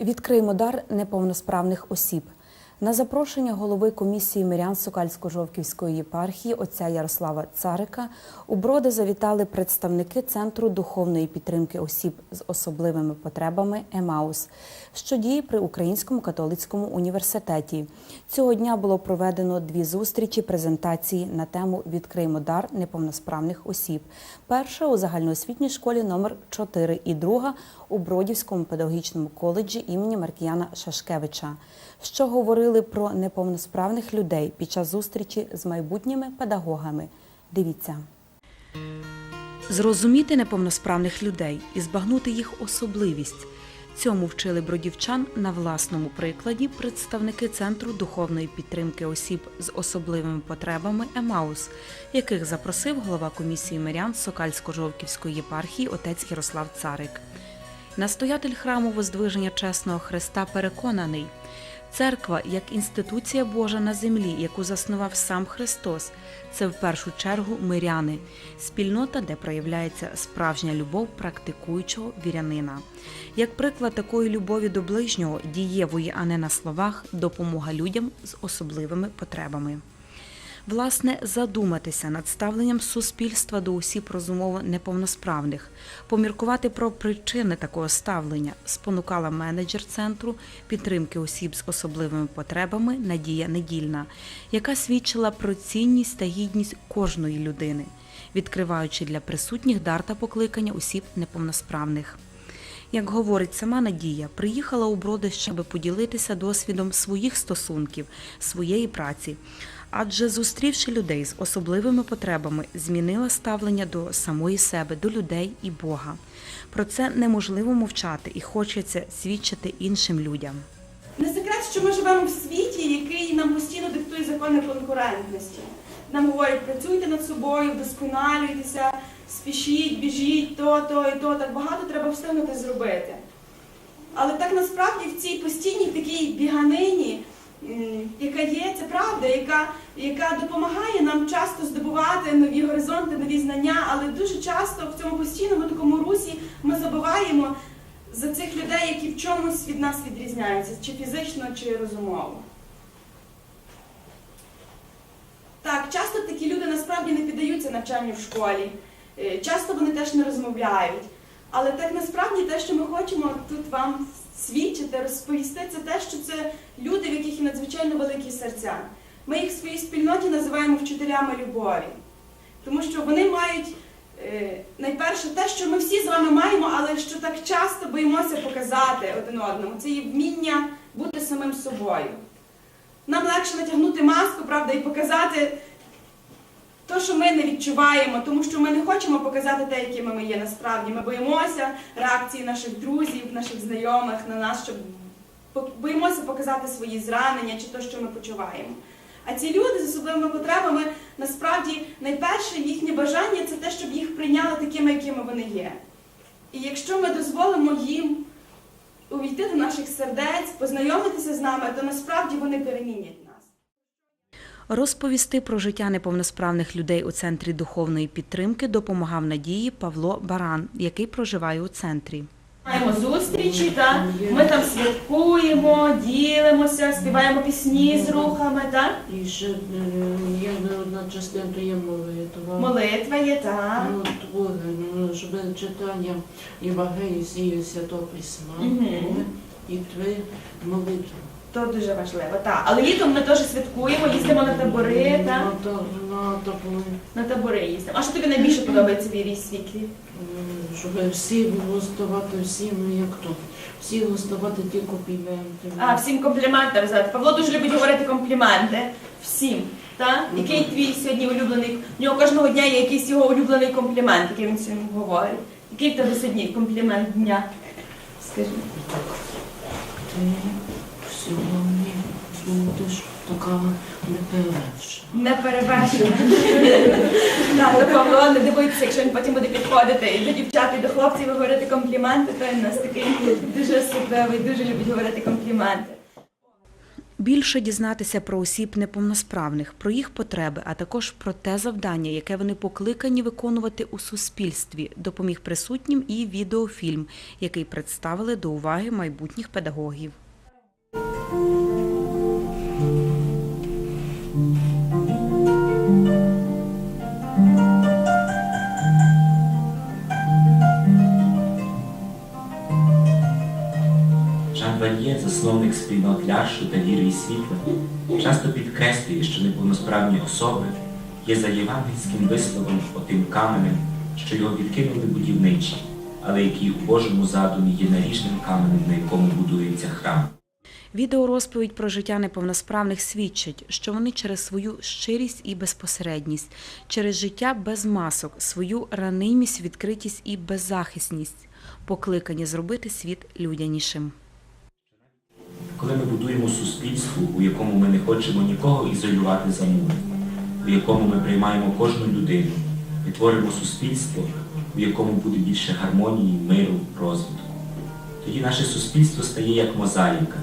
Відкриємо дар неповносправних осіб. На запрошення голови комісії мирян Сокальсько-Жовківської єпархії отця Ярослава Царика у Броди завітали представники Центру духовної підтримки осіб з особливими потребами Емаус, що діє при Українському католицькому університеті. Цього дня було проведено дві зустрічі презентації на тему Відкриємо дар неповносправних осіб. Перша у загальноосвітній школі номер 4 і друга у Бродівському педагогічному коледжі імені Маркіяна Шашкевича, що говорили про неповносправних людей під час зустрічі з майбутніми педагогами. Дивіться. Зрозуміти неповносправних людей і збагнути їх особливість. Цьому вчили бродівчан на власному прикладі представники Центру духовної підтримки осіб з особливими потребами Емаус, яких запросив голова комісії мирян Сокальсько-Жовківської єпархії отець Ярослав Царик. Настоятель храму Воздвиження Чесного Христа переконаний, церква як інституція Божа на землі, яку заснував сам Христос, це в першу чергу миряни, спільнота, де проявляється справжня любов практикуючого вірянина. Як приклад такої любові до ближнього, дієвої, а не на словах, допомога людям з особливими потребами. Власне, задуматися над ставленням суспільства до осіб розумово неповносправних, поміркувати про причини такого ставлення спонукала менеджер центру підтримки осіб з особливими потребами Надія Недільна, яка свідчила про цінність та гідність кожної людини, відкриваючи для присутніх дар та покликання осіб неповносправних. Як говорить сама Надія, приїхала у Броди, щоб поділитися досвідом своїх стосунків, своєї праці. Адже зустрівши людей з особливими потребами, змінила ставлення до самої себе, до людей і Бога. Про це неможливо мовчати і хочеться свідчити іншим людям. Не секрет, що ми живемо в світі, який нам постійно диктує закони конкурентності. Нам говорять, працюйте над собою, вдосконалюйтеся, спішіть, біжіть, то, то і то. Так багато треба встигнути зробити. Але так насправді в цій постійній такій біганині, яка є, це правда, яка, яка допомагає нам часто здобувати нові горизонти, нові знання, але дуже часто в цьому постійному такому русі ми забуваємо за цих людей, які в чомусь від нас відрізняються, чи фізично, чи розумово. Так, часто такі люди насправді не піддаються навчанню в школі. Е, Часто вони теж не розмовляють. Але так насправді те, що ми хочемо тут вам свідчити, розповісти, це те, що це люди, в яких є надзвичайно великі серця. Ми їх в своїй спільноті називаємо вчителями любові. Тому що вони мають е, найперше те, що ми всі з вами маємо, але що так часто боїмося показати один одному. Це є вміння бути самим собою. Нам легше натягнути маску, правда, і показати те, що ми не відчуваємо, тому що ми не хочемо показати те, якими ми є насправді. Ми боїмося реакції наших друзів, наших знайомих на нас, щоб боїмося показати свої зранення чи те, що ми почуваємо. А ці люди з особливими потребами насправді найперше їхнє бажання це те, щоб їх прийняли такими, якими вони є. І якщо ми дозволимо їм увійти до наших сердець, познайомитися з нами, то насправді вони перемінять. Розповісти про життя неповносправних людей у центрі духовної підтримки допомагав Надії Павло Баран, який проживає у центрі. Маємо зустрічі, так? ми там святкуємо, ділимося, співаємо пісні з рухами, так? І ще е, є одна частина, то є молитва. Молитва є, так. Ну, ну, щоб читання Євангелії сіє Святого Письма. Мгм. І твої молитви. То дуже важливо, так. Але літом ми теж святкуємо, їздимо на табори, так? На, та- на табори. На табори їздимо. А що тобі найбільше подобається в вірі світлі? М, Щоб всі гостувати, всі, ну як то, всі гостувати ті компліменти. А, всім компліменти роздати. Павло дуже любить говорити компліменти. Всім. Так? Який твій сьогодні улюблений? У нього кожного дня є якийсь його улюблений комплімент, який він сьогодні говорить. Який в тебе сьогодні комплімент дня? Скажи. Ти сьогодні будеш така неперевершена. Не перевершено. Так, Павло, не дивуйтеся, якщо він потім буде підходити і до дівчат, і до хлопців і говорити компліменти, то він у нас такий дуже особливий, дуже любить говорити компліменти. Більше дізнатися про осіб неповносправних, про їх потреби, а також про те завдання, яке вони покликані виконувати у суспільстві, допоміг присутнім і відеофільм, який представили до уваги майбутніх педагогів. Засновник спільнот ляшу та віри і світла, часто підкреслює, що неповносправні особи є за євангельським висловом отим каменем, що його відкинули будівничі, але який у Божому задумі є наріжним каменем, на якому будується храм. Відеорозповідь про життя неповносправних свідчить, що вони через свою щирість і безпосередність, через життя без масок, свою ранимість, відкритість і беззахисність покликані зробити світ людянішим. Коли ми будуємо суспільство, у якому ми не хочемо нікого ізолювати за мури, у якому ми приймаємо кожну людину і творимо суспільство, у якому буде більше гармонії, миру, розвитку, тоді наше суспільство стає як мозаїка,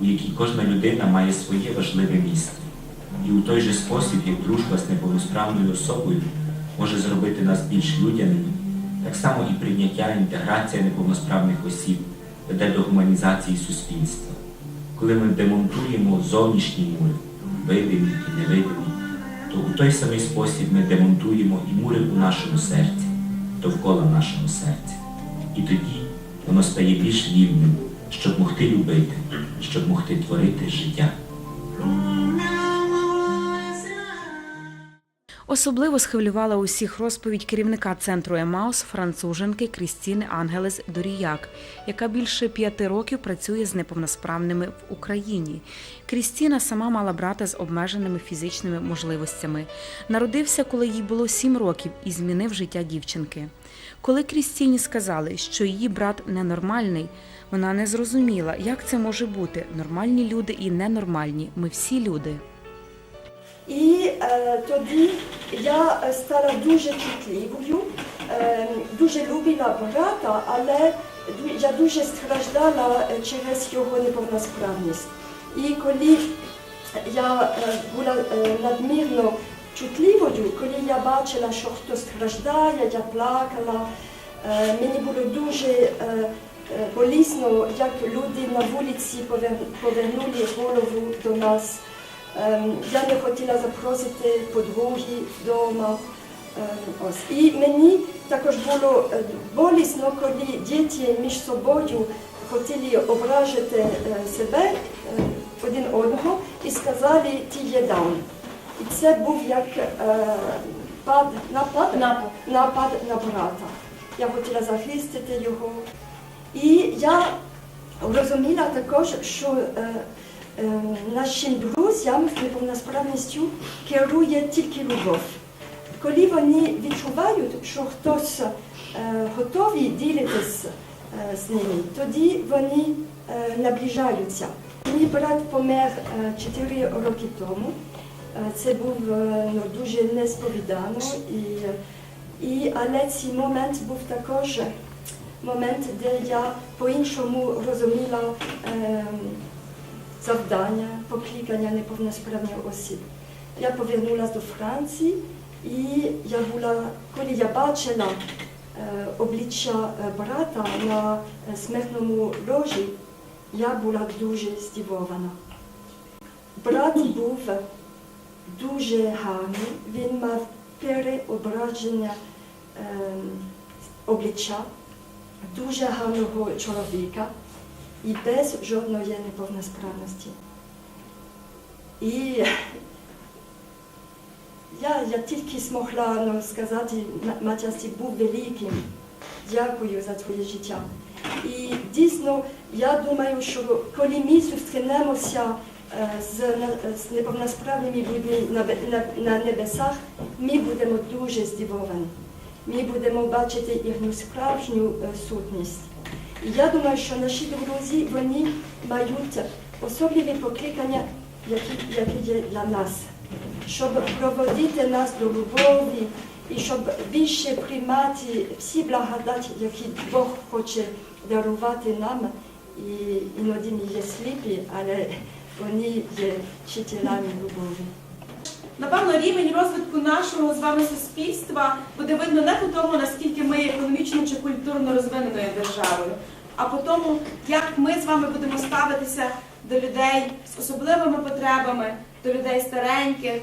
у якій кожна людина має своє важливе місце. І у той же спосіб, як дружба з неповносправною особою може зробити нас більш людяними, так само і прийняття інтеграція неповносправних осіб веде до гуманізації суспільства. Коли ми демонтуємо зовнішні мури, видимі і невидимі, то у той самий спосіб ми демонтуємо і мури у нашому серці, довкола нашого серця. І тоді воно стає більш вільним, щоб могти любити, щоб могти творити життя. Особливо схвилювала усіх розповідь керівника центру Емаус француженки Крістіни Ангелес Доріяк, яка більше п'яти років працює з неповносправними в Україні. Крістіна сама мала брата з обмеженими фізичними можливостями. Народився, коли їй було сім років, і змінив життя дівчинки. Коли Крістіні сказали, що її брат ненормальний, вона не зрозуміла, як це може бути. Нормальні люди і ненормальні. Ми всі люди. І е, тоді я е, стала дуже чутливою, е, дуже любила брата, але я дуже страждала е, через його неповносправність. І коли я була надмірно чутливою, коли я бачила, що хтось страждає, я плакала, мені було дуже болісно, як люди на вулиці повернули голову до нас. Ем, Я не хотіла запросити подруги вдома. Ем, Ось. І мені також було е, болісно, коли діти між собою хотіли ображити е, себе е, один одного і сказали, ти є даун. І це був як пад, напад, Напад. напад на брата. Я хотіла захистити його. І я розуміла також, що нашим друзям неповносправністю керує тільки любов. Коли вони відчувають, що хтось е, готовий ділитися е, з ними, тоді вони е, наближаються. Мій брат помер 4 роки тому. Е, Це був е, ну, дуже несповідано, і, і, але цей момент був також момент, де я по-іншому розуміла е, завдання, покликання неповносправних осіб. Я повернулася до Франції і я була, коли я бачила е, обличчя е, брата на е, смертному ложі, я була дуже здивована. Брат був дуже гарний, він мав переображення е, обличчя дуже гарного чоловіка і без жодної неповносправності. І я, я тільки змогла ну, сказати, «Ма- Матясі був великим. Дякую за твоє життя. І дійсно, я думаю, що коли ми зустрінемося е, з, з неповносправними людьми на, на, на небесах, ми будемо дуже здивовані. Ми будемо бачити їхню справжню е, сутність. Я думаю, що наші друзі вони мають особливі покликання, які, які є для нас, щоб проводити нас до любові і щоб більше приймати всі благодаті, які Бог хоче дарувати нам. І іноді ми є сліпі, але Вони є вчителями любові. Напевно, рівень розвитку нашого з вами суспільства буде видно не по тому, наскільки ми економічно чи культурно розвиненою державою, а по тому, як ми з вами будемо ставитися до людей з особливими потребами, до людей стареньких.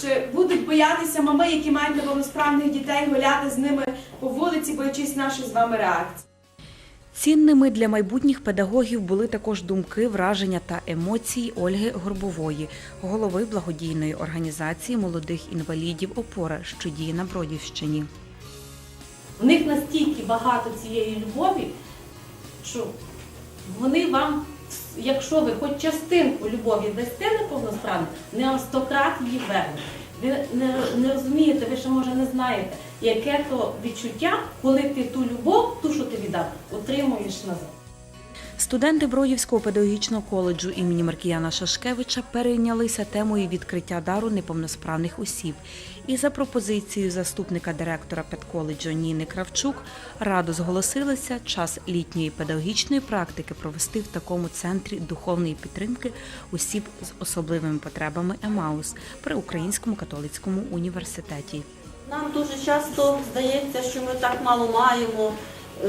Чи будуть боятися мами, які мають неповносправних дітей, гуляти з ними по вулиці, боячись нашої з вами реакції? Цінними для майбутніх педагогів були також думки, враження та емоції Ольги Горбової, голови благодійної організації молодих інвалідів Опора, що діє на Бродівщині. В них настільки багато цієї любові, що вони вам, якщо ви хоч частинку любові дасте неповносправно, не стократ її вернуть. Ви не розумієте, ви ще може не знаєте, яке то відчуття, коли ти ту любов, ту, що ти віддав, отримуєш назад. Студенти Бродівського педагогічного коледжу імені Маркіяна Шашкевича перейнялися темою відкриття дару неповносправних осіб. І за пропозицією заступника директора педколеджу Ніни Кравчук радо зголосилися час літньої педагогічної практики провести в такому центрі духовної підтримки осіб з особливими потребами Емаус при Українському католицькому університеті. Нам дуже часто здається, що ми так мало маємо. е,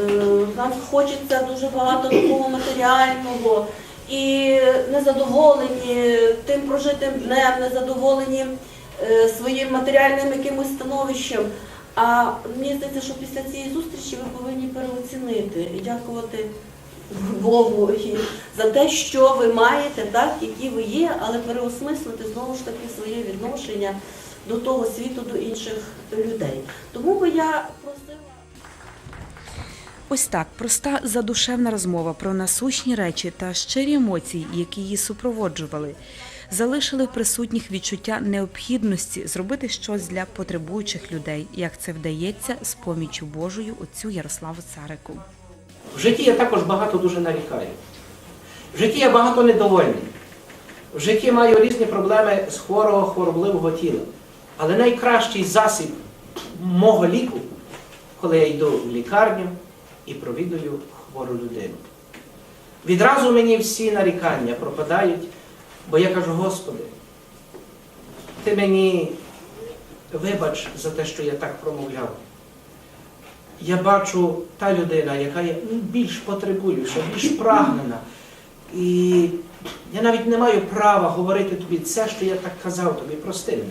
Нам хочеться дуже багато такого матеріального і незадоволені тим прожитим днем, незадоволені е, своїм матеріальним якимось становищем. А мені здається, що після цієї зустрічі ви повинні переоцінити і дякувати Богу за те, що ви маєте, так, які ви є, але переосмислити знову ж таки своє відношення до того світу, до інших людей. Тому би я просила. Ось так проста задушевна розмова про насущні речі та щирі емоції, які її супроводжували, залишили в присутніх відчуття необхідності зробити щось для потребуючих людей, як це вдається з поміччю Божою отцю Ярославу Царику. В житті я також багато дуже нарікаю. В житті я багато недовольний. В житті маю різні проблеми з хворого, хворобливого тіла. Але найкращий засіб мого ліку, коли я йду в лікарню і провідую хвору людину. Відразу мені всі нарікання пропадають, бо я кажу, Господи, ти мені вибач за те, що я так промовляв. Я бачу та людина, яка є ну, більш потребуюча, більш прагнена. І я навіть не маю права говорити тобі це, що я так казав тобі, прости мене.